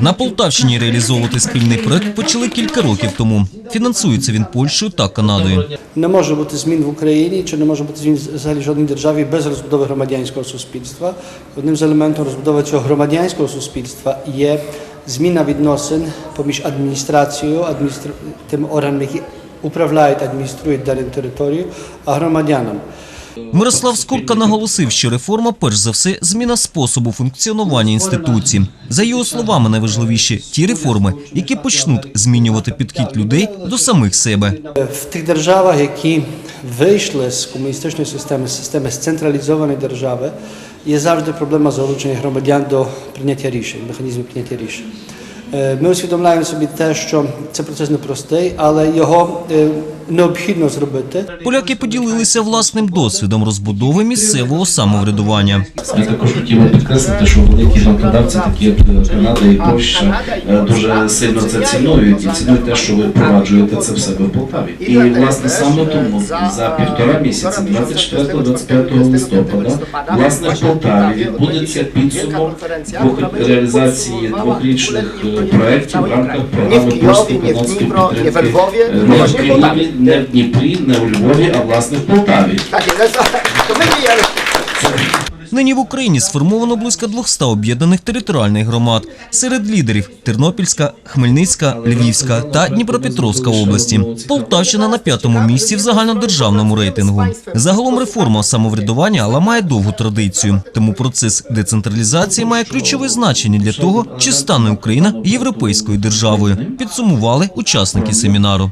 На Полтавщині реалізовувати спільний проект почали кілька років тому. Фінансується він Польщею та Канадою. Не може бути змін в Україні, чи не може бути змін взагалі в жодній державі без розбудови громадянського суспільства. Одним з елементів розбудови цього громадянського суспільства є зміна відносин поміж адміністрацією, адміністр... тим органами, які управляють, адмініструють дану територію, а громадянам. Мирослав Скурка наголосив, що реформа перш за все зміна способу функціонування інституцій. За його словами, найважливіші ті реформи, які почнуть змінювати підхід людей до самих себе. В тих державах, які вийшли з комуністичної системи, з системи централізованої держави, є завжди проблема залучення громадян до прийняття рішень, механізмів прийняття рішень. Е, Ми усвідомляємо собі те, що це процес непростий, але його е, необхідно зробити. Поляки поділилися власним досвідом розбудови місцевого самоврядування. Я також хотів би підкреслити, що великі банкодавці, такі як е, Канада і Польща, дуже сильно це цінують і цінують те, що ви впроваджуєте це в себе в Полтаві. І власне саме тому за півтора місяці, 24-25 листопада, власне в Полтаві відбудеться підсумок двох реалізації двохрічних е, проєктів в рамках Nie програми w Kijowie, nie w польсько-канадської Dnipro, nie we підтримки. Lwowie, Е, no Не в właśnie w Poltawie. Києві, не в Дніпрі, не у Львові, а власне в Полтаві. Tak jest, to my nie jemy. Нині в Україні сформовано близько 200 об'єднаних територіальних громад. Серед лідерів Тернопільська, Хмельницька, Львівська та Дніпропетровська області. Полтавщина на п'ятому місці в загальнодержавному рейтингу. Загалом реформа самоврядування ламає довгу традицію. Тому процес децентралізації має ключове значення для того, чи стане Україна європейською державою. Підсумували учасники семінару.